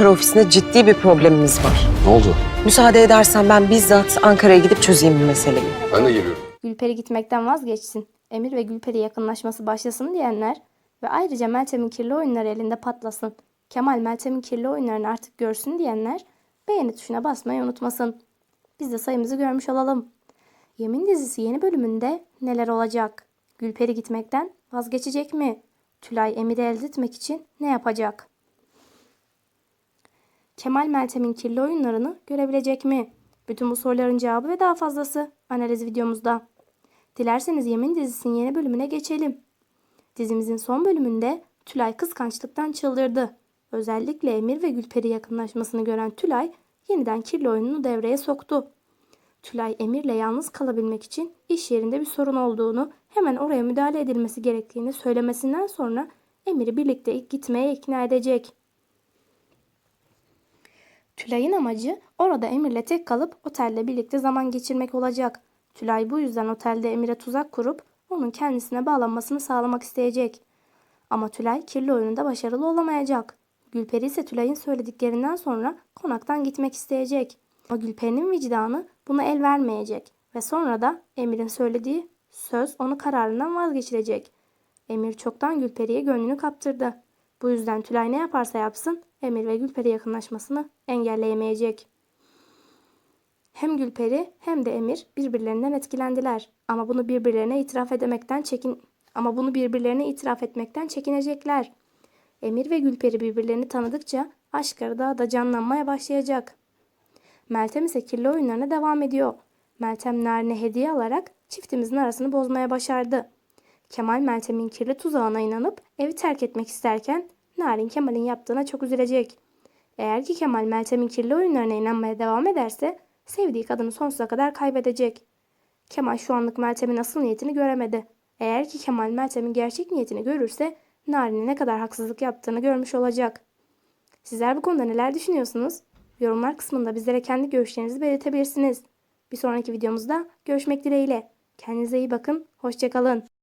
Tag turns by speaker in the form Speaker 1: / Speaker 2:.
Speaker 1: Ankara ofisinde ciddi bir problemimiz var.
Speaker 2: Ne oldu?
Speaker 1: Müsaade edersen ben bizzat Ankara'ya gidip çözeyim bu meseleyi.
Speaker 2: Ben de geliyorum.
Speaker 3: Gülperi gitmekten vazgeçsin. Emir ve Gülperi yakınlaşması başlasın diyenler ve ayrıca Meltem'in kirli oyunları elinde patlasın. Kemal Meltem'in kirli oyunlarını artık görsün diyenler beğeni tuşuna basmayı unutmasın. Biz de sayımızı görmüş olalım. Yemin dizisi yeni bölümünde neler olacak? Gülperi gitmekten vazgeçecek mi? Tülay Emir'i elde etmek için ne yapacak? Kemal Meltem'in kirli oyunlarını görebilecek mi? Bütün bu soruların cevabı ve daha fazlası analiz videomuzda. Dilerseniz Yemin dizisinin yeni bölümüne geçelim. Dizimizin son bölümünde Tülay kıskançlıktan çıldırdı. Özellikle Emir ve Gülperi yakınlaşmasını gören Tülay yeniden kirli oyununu devreye soktu. Tülay Emir'le yalnız kalabilmek için iş yerinde bir sorun olduğunu, hemen oraya müdahale edilmesi gerektiğini söylemesinden sonra Emir'i birlikte gitmeye ikna edecek. Tülay'ın amacı orada Emir'le tek kalıp otelde birlikte zaman geçirmek olacak. Tülay bu yüzden otelde Emir'e tuzak kurup onun kendisine bağlanmasını sağlamak isteyecek. Ama Tülay kirli oyununda başarılı olamayacak. Gülperi ise Tülay'ın söylediklerinden sonra konaktan gitmek isteyecek. Ama Gülperi'nin vicdanı buna el vermeyecek ve sonra da Emir'in söylediği söz onu kararından vazgeçirecek. Emir çoktan Gülperi'ye gönlünü kaptırdı. Bu yüzden Tülay ne yaparsa yapsın Emir ve Gülperi yakınlaşmasını engelleyemeyecek. Hem Gülperi hem de Emir birbirlerinden etkilendiler ama bunu birbirlerine itiraf edemekten çekin ama bunu birbirlerine itiraf etmekten çekinecekler. Emir ve Gülperi birbirlerini tanıdıkça aşkları daha da canlanmaya başlayacak. Meltem ise kirli oyunlarına devam ediyor. Meltem Narin'e hediye alarak çiftimizin arasını bozmaya başardı. Kemal Meltem'in kirli tuzağına inanıp evi terk etmek isterken Narin Kemal'in yaptığına çok üzülecek. Eğer ki Kemal Meltem'in kirli oyunlarına inanmaya devam ederse sevdiği kadını sonsuza kadar kaybedecek. Kemal şu anlık Meltem'in asıl niyetini göremedi. Eğer ki Kemal Meltem'in gerçek niyetini görürse Narin'e ne kadar haksızlık yaptığını görmüş olacak. Sizler bu konuda neler düşünüyorsunuz? Yorumlar kısmında bizlere kendi görüşlerinizi belirtebilirsiniz. Bir sonraki videomuzda görüşmek dileğiyle. Kendinize iyi bakın, hoşçakalın.